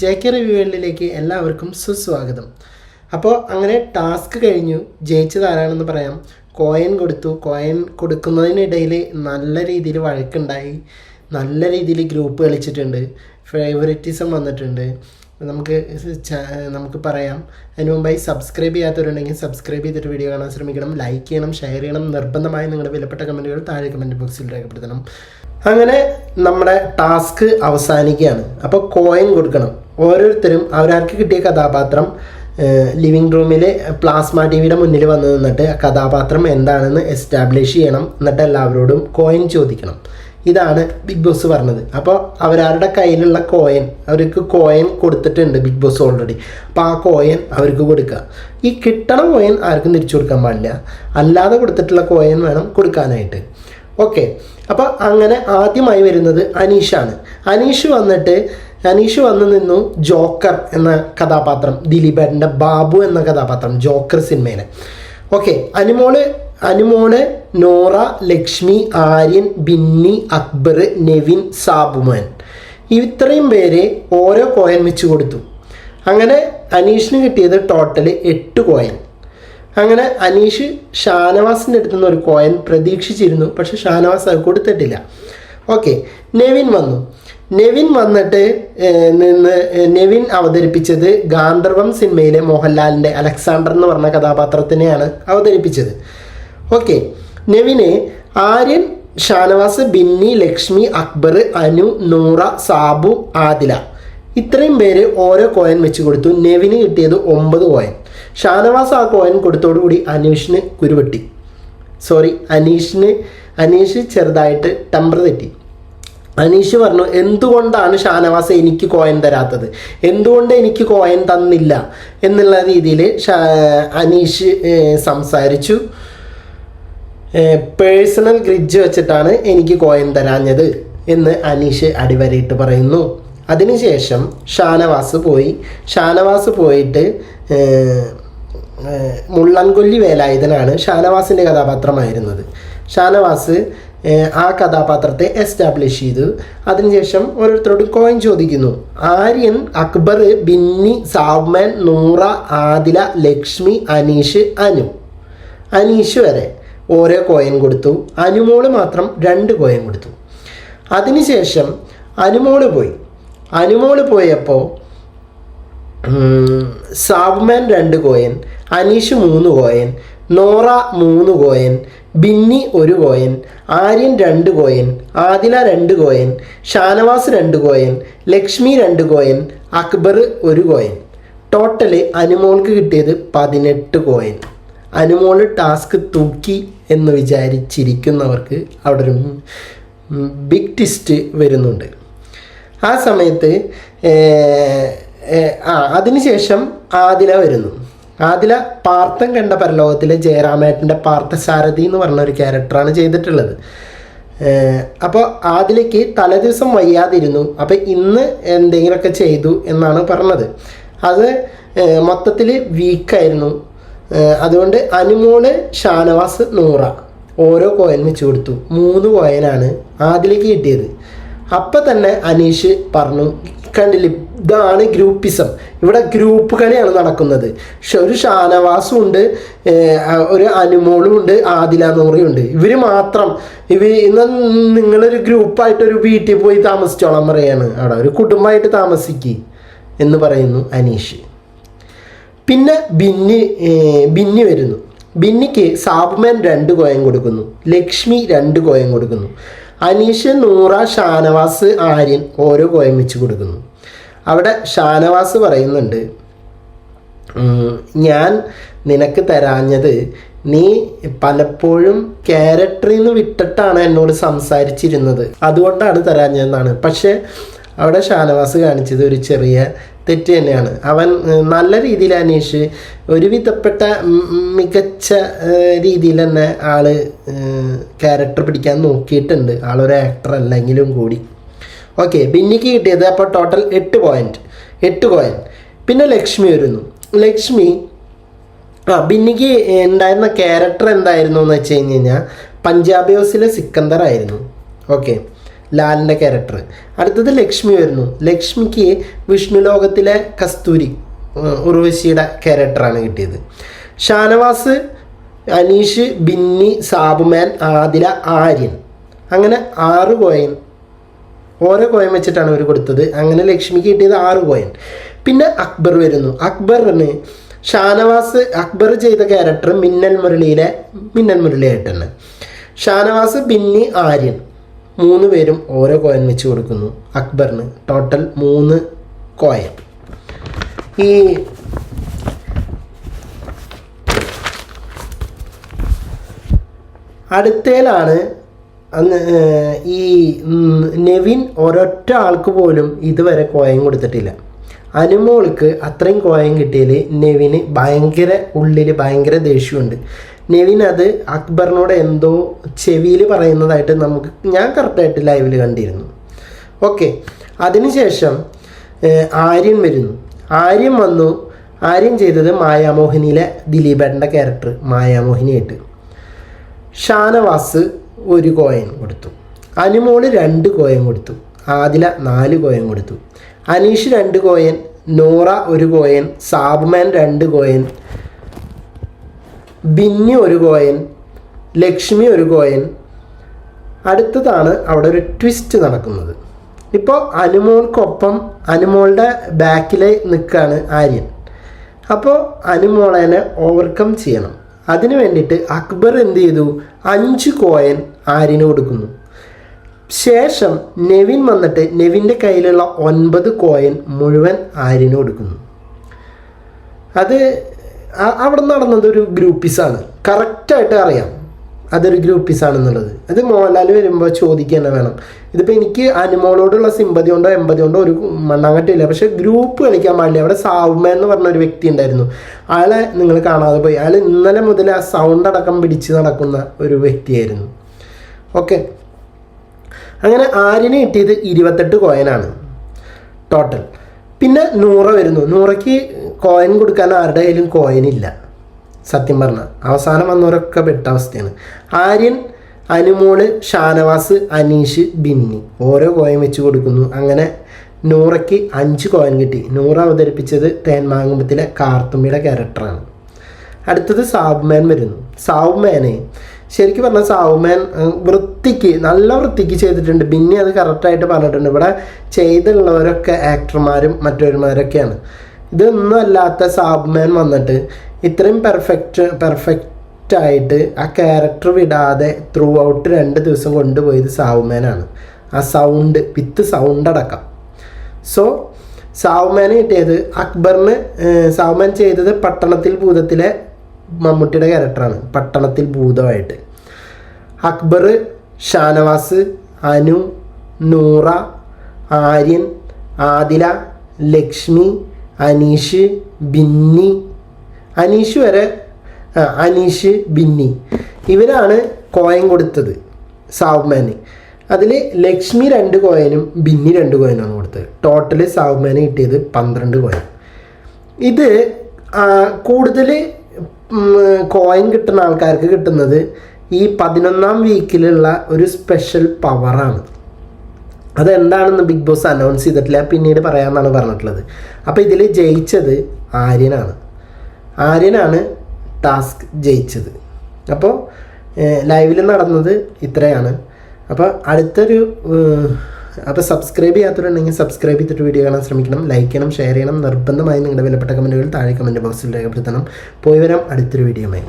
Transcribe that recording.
J K റിവ്യൂകളിലേക്ക് എല്ലാവർക്കും സുസ്വാഗതം. അപ്പോൾ അങ്ങനെ ടാസ്ക് കഴിഞ്ഞു. ജയിച്ചത് ആരാണെന്ന് പറയാം. കോയൻ കൊടുത്തു. കോയൻ കൊടുക്കുന്നതിനിടയിൽ നല്ല രീതിയിൽ വഴക്കുണ്ടായി. നല്ല രീതിയിൽ ഗ്രൂപ്പ് കളിച്ചിട്ടുണ്ട്. ഫേവറിറ്റിസം വന്നിട്ടുണ്ട്. നമുക്ക് നമുക്ക് പറയാം. അതിന് മുമ്പായി സബ്സ്ക്രൈബ് ചെയ്യാത്തവരുണ്ടെങ്കിൽ സബ്സ്ക്രൈബ് ചെയ്തിട്ട് വീഡിയോ കാണാൻ ശ്രമിക്കണം. ലൈക്ക് ചെയ്യണം ഷെയർ ചെയ്യണം. നിർബന്ധമായി നിങ്ങളുടെ വിലപ്പെട്ട കമന്റുകൾ താഴെ കമന്റ് ബോക്സിൽ രേഖപ്പെടുത്തണം. അങ്ങനെ നമ്മുടെ ടാസ്ക് അവസാനിക്കുകയാണ്. അപ്പോൾ കോയിൻ കൊടുക്കണം. ഓരോരുത്തരും അവരാർക്ക് കിട്ടിയ കഥാപാത്രം ലിവിങ് റൂമിൽ പ്ലാസ്മ ടി വിയുടെ മുന്നിൽ വന്ന് നിന്നിട്ട് കഥാപാത്രം എന്താണെന്ന് എസ്റ്റാബ്ലിഷ് ചെയ്യണം. എന്നിട്ട് എല്ലാവരോടും കോയിൻ ചോദിക്കണം. ഇതാണ് ബിഗ് ബോസ് പറഞ്ഞത്. അപ്പോൾ അവരവരുടെ കയ്യിലുള്ള കോയിൻ അവർക്ക് കോയിൻ കൊടുത്തിട്ടുണ്ട് ബിഗ് ബോസ് ഓൾറെഡി അപ്പോൾ ആ കോയിൻ അവർക്ക് കൊടുക്കുക. ഈ കിട്ടണ കോയിൻ ആർക്കും തിരിച്ചു കൊടുക്കാൻ പാടില്ല. അല്ലാതെ കൊടുത്തിട്ടുള്ള കോയിൻ വേണം കൊടുക്കാനായിട്ട്. ഓക്കെ അപ്പോൾ അങ്ങനെ ആദ്യമായി വരുന്നത് അനീഷാണ്. അനീഷ് വന്നിട്ട് അനീഷ് വന്നു നിന്നു ജോക്കർ എന്ന കഥാപാത്രം ദിലീപേട്ടന്റെ ബാബു എന്ന കഥാപാത്രം ജോക്കർ സിനിമയിലെ ഓക്കെ അനുമോൾ അനുമോൾ നോറ ലക്ഷ്മി ആര്യൻ ബിന്നി അക്ബർ നെവിൻ സാബുമോൻ. ഇത്രയും പേര് ഓരോ കോയൻ വെച്ച് കൊടുത്തു. അങ്ങനെ അനീഷിന് കിട്ടിയത് ടോട്ടൽ എട്ട് കോയൻ അങ്ങനെ അനീഷ് ഷാനവാസിന്റെ അടുത്തു നിന്ന് ഒരു കോയൻ പ്രതീക്ഷിച്ചിരുന്നു പക്ഷെ ഷാനവാസ് അത് കൊടുത്തിട്ടില്ല. ഓക്കെ നെവിൻ വന്നു. നെവിൻ വന്നിട്ട് നിന്ന് നെവിൻ അവതരിപ്പിച്ചത് ഗാന്ധർവം സിനിമയിലെ മോഹൻലാലിന്റെ അലക്സാണ്ടർ എന്ന് പറഞ്ഞ കഥാപാത്രത്തിനെയാണ് അവതരിപ്പിച്ചത്. ഓക്കെ. നെവിനെ ആര്യൻ ഷാനവാസ് ബിന്നി ലക്ഷ്മി അക്ബർ അനു നൂറ സാബു ആദില ഇത്രയും പേര് ഓരോ കോയിൻ വെച്ച് കൊടുത്തു. നെവിന് കിട്ടിയത് ഒമ്പത് കോയിൻ. ഷാനവാസ് ആ കോയിൻ കൊടുത്തോടുകൂടി അനീഷിന് കുരുവെട്ടി. സോറി അനീഷിന് അനീഷ് ചെറുതായിട്ട് ടെമ്പർ തെറ്റി. അനീഷ് പറഞ്ഞു എന്തുകൊണ്ടാണ് ഷാനവാസ് എനിക്ക് കോയൻ തരാത്തത്? എന്തുകൊണ്ട് എനിക്ക് കോയൻ തന്നില്ല? എന്നുള്ള രീതിയിൽ അനീഷ് സംസാരിച്ചു. പേഴ്സണൽ ഗ്രിഡ്ജ് വെച്ചിട്ടാണ് എനിക്ക് കോയൻ തരാഞ്ഞത് എന്ന് അനീഷ് അടിവരയിട്ട് പറയുന്നു. അതിനുശേഷം ഷാനവാസ് പോയി. ഷാനവാസ് പോയിട്ട് മുള്ളൻകൊല്ലി വേലായുധനാണ് ഷാനവാസിന്റെ കഥാപാത്രമായിരുന്നത്. ഷാനവാസ് ആ കഥാപാത്രത്തെ എസ്റ്റാബ്ലിഷ് ചെയ്തു. അതിനുശേഷം ഓരോരുത്തരോട് കോയിൻ ചോദിക്കുന്നു. ആര്യൻ അക്ബർ ബിന്നി സാബ്മാൻ നൂറ ആദില ലക്ഷ്മി അനീഷ് അനു. അനീഷ് വരെ ഓരോ കോയിൻ കൊടുത്തു. അനുമോൾ മാത്രം രണ്ട് കോയിൻ കൊടുത്തു. അതിനുശേഷം അനുമോൾ പോയി. അനുമോൾ പോയപ്പോൾ സാബ്മാൻ രണ്ട് കോയൻ അനീഷ് മൂന്ന് കോയൻ നോറ മൂന്ന് കോയൻ ബിന്നി ഒരു കോയൻ ആര്യൻ രണ്ട് കോയൻ ആദില രണ്ട് കോയൻ ഷാനവാസ് രണ്ട് കോയൻ ലക്ഷ്മി രണ്ട് കോയൻ അക്ബർ ഒരു കോയൻ. ടോട്ടൽ അനുമോൾക്ക് കിട്ടിയത് പതിനെട്ട് കോയൻ. അനുമോൾ ടാസ്ക് തൂക്കി എന്ന് വിചാരിച്ചിരിക്കുന്നവർക്ക് അവിടെ ഒരു ബിഗ് ടിസ്റ്റ് വരുന്നുണ്ട്. ആ സമയത്ത് ആ അതിനുശേഷം ആദില വരുന്നു. ആദില പാർത്ഥൻ കണ്ട പരലോകത്തിലെ ജയറാമേട്ടന്റെ പാർത്ഥസാരഥി എന്ന് പറഞ്ഞ ഒരു ക്യാരക്ടറാണ് ചെയ്തിട്ടുള്ളത്. അപ്പോൾ അതിലേക്ക് തലേദിവസം വയ്യാതിരുന്നു. അപ്പോൾ ഇന്ന് എന്തെങ്കിലുമൊക്കെ ചെയ്തു എന്നാണ് പറഞ്ഞത്. അത് മൊത്തത്തിൽ വീക്കായിരുന്നു. അതുകൊണ്ട് അനുമോൾ ഷാനവാസ് നൂറ ഓരോ കോയിൻ വെച്ച് കൊടുത്തു. മൂന്ന് കോയിനാണ് ആദിലേക്ക് കിട്ടിയത്. അപ്പം തന്നെ അനീഷ് പറഞ്ഞു കണ്ടില്ല ഇതാണ് ഗ്രൂപ്പിസം. ഇവിടെ ഗ്രൂപ്പ് കളിയാണ് നടക്കുന്നത്. ഒരു ഷാനവാസും ഉണ്ട് ഒരു അനുമോളും ഉണ്ട് ആദില ഉണ്ട് ഇവർ മാത്രം ഇവ ഇന്ന് നിങ്ങളൊരു ഗ്രൂപ്പായിട്ട് ഒരു വീട്ടിൽ പോയി താമസിച്ചോളാൻ പറയാണ്. അവിടെ ഒരു കുടുംബമായിട്ട് താമസിക്കുക എന്ന് പറയുന്നു അനീഷ്. പിന്നെ ബിന്നി ബിന്നി വരുന്നു. ബിന്നിക്ക് സാബുമാൻ രണ്ട് കോയം കൊടുക്കുന്നു. ലക്ഷ്മി രണ്ട് കോയം കൊടുക്കുന്നു. അനീഷ് നൂറ ഷാനവാസ് ആര്യൻ ഓരോ കോയം വെച്ച് കൊടുക്കുന്നു. അവിടെ ഷാനവാസ് പറയുന്നുണ്ട് ഞാൻ നിനക്ക് തരാഞ്ഞത് നീ പലപ്പോഴും ക്യാരക്ടറിൽ നിന്ന് വിട്ടിട്ടാണ് എന്നോട് സംസാരിച്ചിരുന്നത്. അതുകൊണ്ടാണ് തരാഞ്ഞതെന്നാണ്. പക്ഷേ അവിടെ ഷാനവാസ് കാണിച്ചത് ഒരു ചെറിയ തെറ്റ് തന്നെയാണ്. അവൻ നല്ല രീതിയിൽ അന്വേഷിച്ച് ഒരുവിധപ്പെട്ട മികച്ച രീതിയിൽ തന്നെ ആൾ ക്യാരക്ടർ പിടിക്കാൻ നോക്കിയിട്ടുണ്ട്. ആളൊരു ആക്ടർ അല്ലെങ്കിലും കൂടി. ഓക്കെ ബിന്നിക്ക് കിട്ടിയത് അപ്പോൾ ടോട്ടൽ എട്ട് പോയിന്റ് എട്ട് കോയിൻ പിന്നെ ലക്ഷ്മി വരുന്നു. ലക്ഷ്മി ആ ബിന്നിക്ക് ഉണ്ടായിരുന്ന ക്യാരക്ടർ എന്തായിരുന്നു എന്ന് വെച്ച് കഴിഞ്ഞ് കഴിഞ്ഞാൽ പഞ്ചാബ് ഹൗസിലെ സിക്കന്ദർ ആയിരുന്നു. ഓക്കെ ലാലിന്റെ ക്യാരക്ടർ അടുത്തത് ലക്ഷ്മി വരുന്നു. ലക്ഷ്മിക്ക് വിഷ്ണു ലോകത്തിലെ കസ്തൂരി ഉർവശിയുടെ ക്യാരക്ടറാണ് കിട്ടിയത്. ഷാനവാസ് അനീഷ് ബിന്നി സാബുമാൻ ആദില ആര്യൻ. അങ്ങനെ ആറ് കോയിൻ ഓരോ കോയിൻ വെച്ചിട്ടാണ് അവർ കൊടുത്തത്. അങ്ങനെ ലക്ഷ്മിക്ക് കിട്ടിയത് ആറ് കോയിൻ പിന്നെ അക്ബർ വരുന്നു. അക്ബറിന് ഷാനവാസ് അക്ബർ ചെയ്ത ക്യാരക്ടർ മിന്നൽ മുരളിയിലെ മിന്നൽ മുരളിയായിട്ടാണ്. ഷാനവാസ് ബിന്നി ആര്യൻ. മൂന്ന് പേരും ഓരോ കോയിൻ വെച്ച് കൊടുക്കുന്നു. അക്ബറിന് ടോട്ടൽ മൂന്ന് കോയിൻ ഈ അടുത്തേലാണ് അന്ന് ഈ നെവിൻ ഒരൊറ്റ ആൾക്ക് പോലും ഇതുവരെ കോയം കൊടുത്തിട്ടില്ല. അനുമോൾക്ക് അത്രയും കോയം കിട്ടിയതിൽ നെവിന് ഭയങ്കര ഉള്ളിൽ ഭയങ്കര ദേഷ്യമുണ്ട്. നെവിൻ അത് അക്ബറിനോട് എന്തോ ചെവിയിൽ പറയുന്നതായിട്ട് നമുക്ക് ഞാൻ കറക്റ്റായിട്ട് ലൈവിൽ കണ്ടിരുന്നു. ഓക്കെ അതിനുശേഷം ആര്യൻ വരുന്നു. ആര്യൻ വന്നു. ആര്യൻ ചെയ്തത് മായാമോഹിനിയിലെ ദിലീപേട്ടന്റെ ക്യാരക്ടർ മായാമോഹിനിയായിട്ട്. ഷാനവാസ് ഒരു കോയൻ കൊടുത്തു. അനുമോൾ രണ്ട് കോയൻ കൊടുത്തു. ആദില നാല് കോയൻ കൊടുത്തു. അനീഷ് രണ്ട് കോയൻ നോറ ഒരു കോയൻ സാബ്മാൻ രണ്ട് കോയൻ ബിന്നി ഒരു കോയൻ ലക്ഷ്മി ഒരു കോയൻ. അടുത്തതാണ് അവിടെ ഒരു ട്വിസ്റ്റ് നടക്കുന്നത്. ഇപ്പോൾ അനുമോൾക്കൊപ്പം അനുമോളുടെ ബാക്കിൽ നിൽക്കുകയാണ് ആര്യൻ. അപ്പോൾ അനുമോളനെ ഓവർകം ചെയ്യണം. അതിനു വേണ്ടിയിട്ട് അക്ബർ എന്ത് ചെയ്തു? അഞ്ച് കോയൻ ആര്യന് കൊടുക്കുന്നു. ശേഷം നെവിൻ വന്നിട്ട് നെവിന്റെ കയ്യിലുള്ള ഒൻപത് കോയൻ മുഴുവൻ ആര്യന് കൊടുക്കുന്നു. അത് അവിടെ നടന്നത് ഒരു ഗ്രൂപ്പിസാണ്. കറക്റ്റായിട്ട് അറിയാം. അതൊരു ഗ്രൂപ്പിസാണെന്നുള്ളത്. അത് മോഹൻലാൽ വരുമ്പോൾ ചോദിക്കുക തന്നെ വേണം. ഇതിപ്പോൾ എനിക്ക് അനുമോളോടുള്ള സിമ്പതി കൊണ്ടോ എമ്പതി കൊണ്ടോ ഒരു മണ്ണാങ്കട്ടില്ല പക്ഷെ ഗ്രൂപ്പ് കളിക്കാൻ പാടില്ല. അവിടെ സാവുമ എന്ന് പറഞ്ഞ ഒരു വ്യക്തി ഉണ്ടായിരുന്നു. അയാളെ നിങ്ങൾ കാണാതെ പോയി. അയാൾ ഇന്നലെ മുതൽ ആ സൗണ്ട് അടക്കം പിടിച്ച് നടക്കുന്ന ഒരു വ്യക്തിയായിരുന്നു. ഓക്കെ അങ്ങനെ ആര്യന് കിട്ടിയത് ഇരുപത്തെട്ട് കോയനാണ്. ടോട്ടൽ പിന്നെ നൂറ വരുന്നു. നൂറയ്ക്ക് കോയിൻ കൊടുക്കാൻ ആരുടെ കയ്യിലും കോയിൻ ഇല്ല. സത്യം പറഞ്ഞ. അവസാനം വന്നവരൊക്കെ പെട്ട അവസ്ഥയാണ്. ആര്യൻ അനുമോൾ ഷാനവാസ് അനീഷ് ബിന്നി ഓരോ കോയിൻ വെച്ച് കൊടുക്കുന്നു. അങ്ങനെ നൂറയ്ക്ക് അഞ്ച് കോയിൻ കിട്ടി. നൂറ അവതരിപ്പിച്ചത് തേന്മാങ്കുമ്പത്തിലെ കാർത്തുമ്പിയുടെ ക്യാരക്ടറാണ് അടുത്തത് സാബുമാൻ വരുന്നു. സാബുമാനെ ശരിക്കും പറഞ്ഞാൽ സാവുമാൻ വൃത്തിക്ക് നല്ല വൃത്തിക്ക് ചെയ്തിട്ടുണ്ട്. പിന്നെ അത് കറക്റ്റായിട്ട് പറഞ്ഞിട്ടുണ്ട്. ഇവിടെ ചെയ്തുള്ളവരൊക്കെ ആക്ടർമാരും മറ്റൊരുമാരൊക്കെയാണ്. ഇതൊന്നും അല്ലാത്ത സാബ്മാൻ വന്നിട്ട് ഇത്രയും പെർഫെക്റ്റ് പെർഫെക്റ്റ് ആയിട്ട് ആ ക്യാരക്ടർ വിടാതെ ത്രൂ ഔട്ട് രണ്ട് ദിവസം കൊണ്ടുപോയത് സാവുമാനാണ് ആ സൗണ്ട് വിത്ത് സൗണ്ട് അടക്കം. സോ സാവുമാന് കിട്ടിയത് അക്ബറിന് സാവുമാൻ ചെയ്തത് പട്ടണത്തിൽ ഭൂതത്തിലെ മമ്മൂട്ടിയുടെ ക്യാരക്ടറാണ് പട്ടണത്തിൽ ഭൂതമായിട്ട്. അക്ബർ ഷാനവാസ് അനു നൂറ ആര്യൻ ആദില ലക്ഷ്മി അനീഷ് ബിന്നി. അനീഷ് വരെ അനീഷ് ബിന്നി. ഇവരാണ് കോയൻ കൊടുത്തത് സാവ്മാന് അതിൽ ലക്ഷ്മി രണ്ട് കോയനും ബിന്നി രണ്ട് കോയനാണ് കൊടുത്തത്. ടോട്ടൽ സാവ്മാന് കിട്ടിയത് പന്ത്രണ്ട് കോയൻ ഇത് കൂടുതൽ കോയിൻ കിട്ടുന്ന ആൾക്കാർക്ക് കിട്ടുന്നത് ഈ പതിനൊന്നാം വീക്കിലുള്ള ഒരു സ്പെഷ്യൽ പവറാണ് അതെന്താണെന്ന് ബിഗ് ബോസ് അനൗൺസ് ചെയ്തിട്ടില്ല. പിന്നീട് പറയാമെന്നാണ് പറഞ്ഞിട്ടുള്ളത്. അപ്പോൾ ഇതിൽ ജയിച്ചത് ആര്യനാണ്. ആര്യനാണ് ടാസ്ക് ജയിച്ചത്. അപ്പോൾ ലൈവിൽ നടന്നത് ഇത്രയാണ്. അപ്പോൾ അടുത്തൊരു അപ്പോൾ സബ്സ്ക്രൈബ് ചെയ്യാത്തവരുണ്ടെങ്കിൽ സബ്സ്ക്രൈബ് ചെയ്തിട്ട് വീഡിയോ കാണാൻ ശ്രമിക്കണം. ലൈക്ക് ചെയ്യണം ഷെയർ ചെയ്യണം. നിർബന്ധമായി നിങ്ങളുടെ വിലപ്പെട്ട കമന്റുകൾ താഴെ കമന്റ് ബോക്സിൽ രേഖപ്പെടുത്തണം. പോയി വരാം അടുത്തൊരു വീഡിയോയുമായി